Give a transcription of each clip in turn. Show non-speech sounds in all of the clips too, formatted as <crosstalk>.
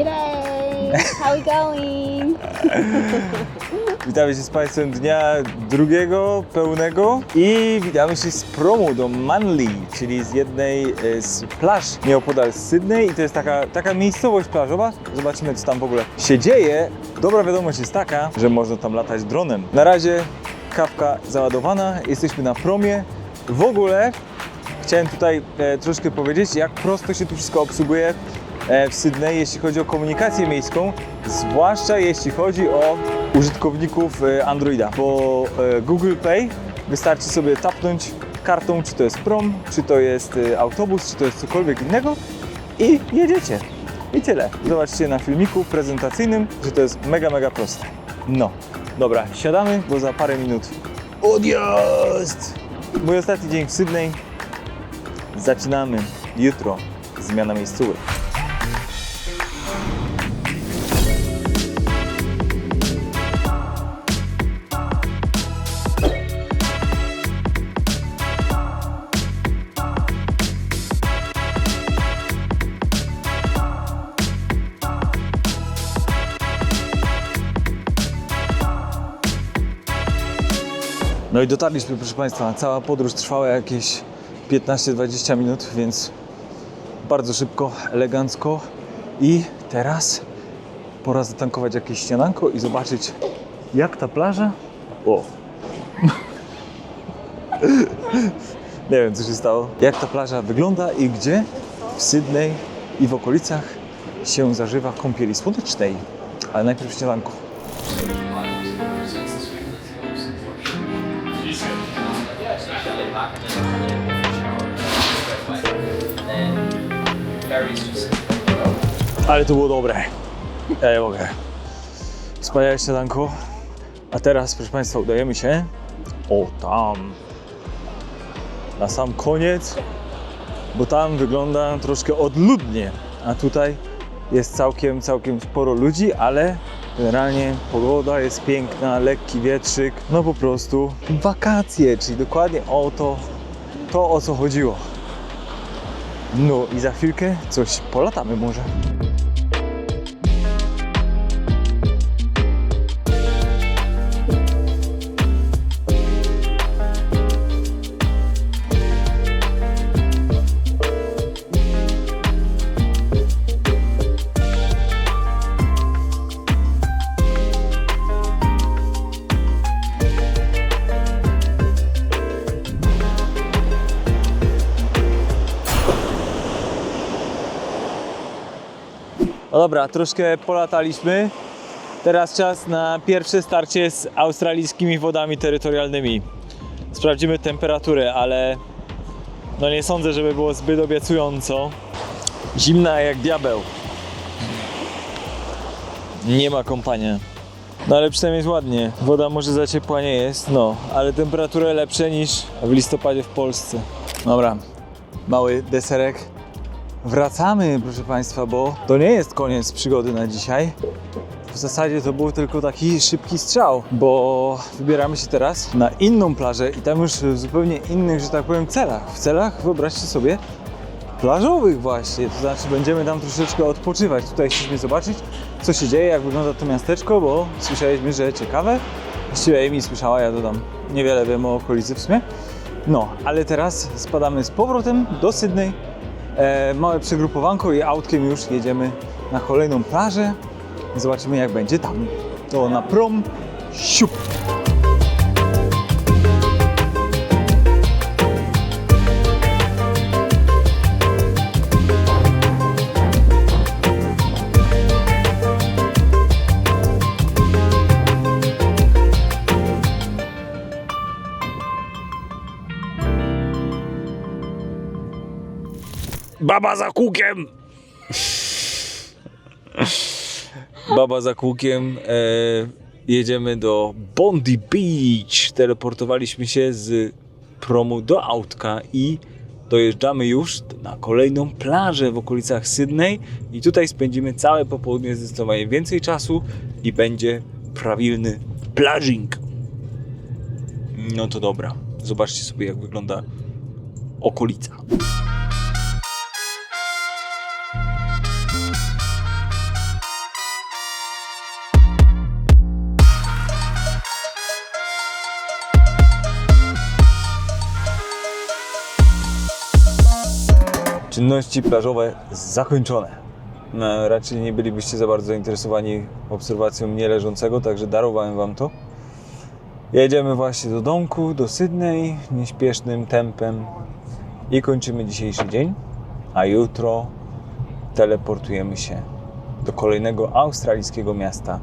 G'day! How we going? <laughs> Witamy się z Państwem dnia drugiego, pełnego i witamy się z promu do Manly, czyli z jednej e, z plaż nieopodal Sydney i to jest taka, taka miejscowość plażowa. Zobaczymy co tam w ogóle się dzieje. Dobra wiadomość jest taka, że można tam latać dronem. Na razie kawka załadowana, jesteśmy na promie. W ogóle chciałem tutaj e, troszkę powiedzieć, jak prosto się tu wszystko obsługuje w Sydney, jeśli chodzi o komunikację miejską, zwłaszcza jeśli chodzi o użytkowników e, Androida. Bo e, Google Pay wystarczy sobie tapnąć kartą, czy to jest prom, czy to jest e, autobus, czy to jest cokolwiek innego i jedziecie. I tyle. Zobaczcie na filmiku prezentacyjnym, że to jest mega, mega proste. No, dobra, siadamy, bo za parę minut odjazd! Mój ostatni dzień w Sydney. Zaczynamy jutro. Zmiana miejscówek. No i dotarliśmy, proszę Państwa. Cała podróż trwała jakieś 15-20 minut, więc bardzo szybko, elegancko. I teraz pora zatankować jakieś śniadanko i zobaczyć, jak ta plaża. O! <laughs> Nie wiem, co się stało. Jak ta plaża wygląda i gdzie w Sydney i w okolicach się zażywa kąpieli słonecznej. Ale najpierw śniadanko. Ale to było dobre. Ja nie mogę. Wspaniałe śniadanko. A teraz, proszę Państwa, udajemy się o tam. Na sam koniec, bo tam wygląda troszkę odludnie. A tutaj jest całkiem, całkiem sporo ludzi, ale generalnie pogoda jest piękna, lekki wietrzyk. No po prostu wakacje, czyli dokładnie o to, to o co chodziło. No i za chwilkę coś polatamy może. No dobra, troszkę polataliśmy. Teraz czas na pierwsze starcie z australijskimi wodami terytorialnymi. Sprawdzimy temperaturę, ale no nie sądzę, żeby było zbyt obiecująco. Zimna jak diabeł. Nie ma kąpania. No ale przynajmniej jest ładnie. Woda może za ciepła nie jest, no, ale temperaturę lepsze niż w listopadzie w Polsce. Dobra, mały deserek. Wracamy, proszę Państwa, bo to nie jest koniec przygody na dzisiaj. W zasadzie to był tylko taki szybki strzał, bo wybieramy się teraz na inną plażę i tam już w zupełnie innych, że tak powiem, celach. W celach, wyobraźcie sobie, plażowych właśnie, to znaczy będziemy tam troszeczkę odpoczywać. Tutaj chcieliśmy zobaczyć, co się dzieje, jak wygląda to miasteczko, bo słyszeliśmy, że ciekawe. Właściwie Amy słyszała, ja dodam, niewiele wiem o okolicy w sumie. No, ale teraz spadamy z powrotem do Sydney, e, małe przegrupowanko i autkiem już jedziemy na kolejną plażę. Zobaczymy jak będzie tam. To na prom. Siup! Baba za kółkiem! Baba za kółkiem. E, jedziemy do Bondi Beach. Teleportowaliśmy się z promu do autka i dojeżdżamy już na kolejną plażę w okolicach Sydney i tutaj spędzimy całe popołudnie zdecydowanie więcej czasu i będzie prawilny plażing. No to dobra. Zobaczcie sobie jak wygląda okolica. Czynności plażowe zakończone. No, raczej nie bylibyście za bardzo zainteresowani obserwacją mnie leżącego, także darowałem wam to. Jedziemy właśnie do domku, do Sydney, nieśpiesznym tempem i kończymy dzisiejszy dzień, a jutro teleportujemy się do kolejnego australijskiego miasta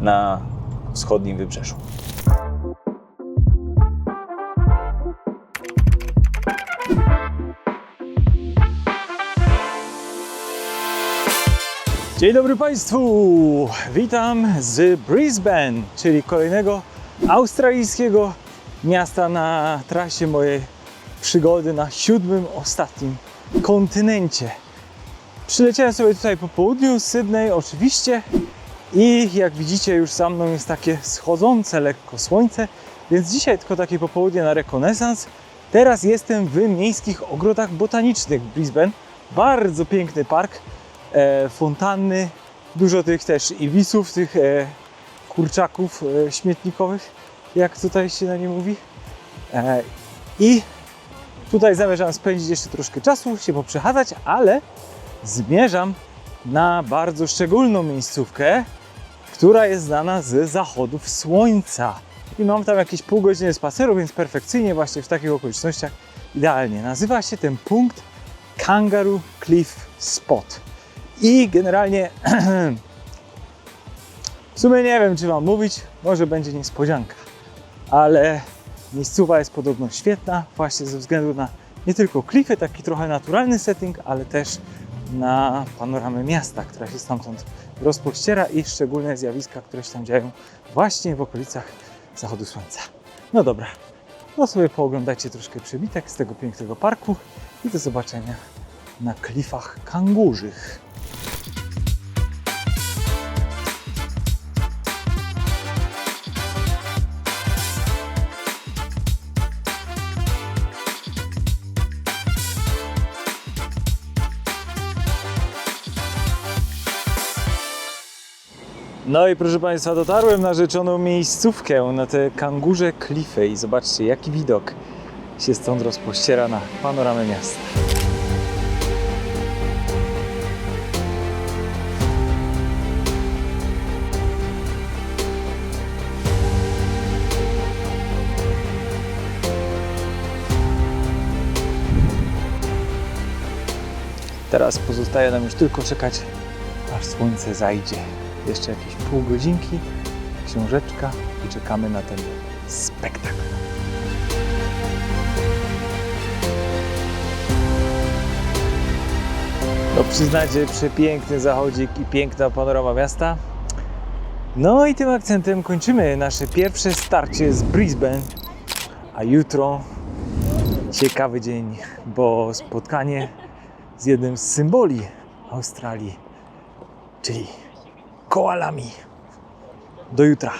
na wschodnim wybrzeżu. Dzień dobry Państwu! Witam z Brisbane, czyli kolejnego australijskiego miasta na trasie mojej przygody na siódmym, ostatnim kontynencie. Przyleciałem sobie tutaj po południu z Sydney oczywiście i jak widzicie już za mną jest takie schodzące lekko słońce, więc dzisiaj tylko takie popołudnie na rekonesans. Teraz jestem w miejskich ogrodach botanicznych w Brisbane. Bardzo piękny park, fontanny, dużo tych też ibisów, tych e, kurczaków e, śmietnikowych, jak tutaj się na nie mówi. E, I tutaj zamierzam spędzić jeszcze troszkę czasu, się poprzechadzać, ale zmierzam na bardzo szczególną miejscówkę, która jest znana z zachodów słońca. I mam tam jakieś pół godziny spaceru, więc perfekcyjnie właśnie w takich okolicznościach idealnie. Nazywa się ten punkt Kangaroo Cliff Spot. I generalnie <clears throat> w sumie nie wiem, czy Wam mówić, może będzie niespodzianka, ale miejscowa jest podobno świetna, właśnie ze względu na nie tylko klify, taki trochę naturalny setting, ale też na panoramę miasta, która się stamtąd rozpościera i szczególne zjawiska, które się tam dzieją właśnie w okolicach zachodu słońca. No dobra, no sobie pooglądajcie troszkę przebitek z tego pięknego parku i do zobaczenia na klifach kangurzych. No i proszę Państwa, dotarłem na rzeczoną miejscówkę, na te kangurze klify i zobaczcie jaki widok się stąd rozpościera na panoramę miasta. Teraz pozostaje nam już tylko czekać, aż słońce zajdzie. Jeszcze jakieś pół godzinki, książeczka i czekamy na ten spektakl. No przyznacie, przepiękny zachodzik i piękna panorama miasta. No i tym akcentem kończymy nasze pierwsze starcie z Brisbane, a jutro ciekawy dzień, bo spotkanie z jednym z symboli Australii, czyli koalami. Do jutra.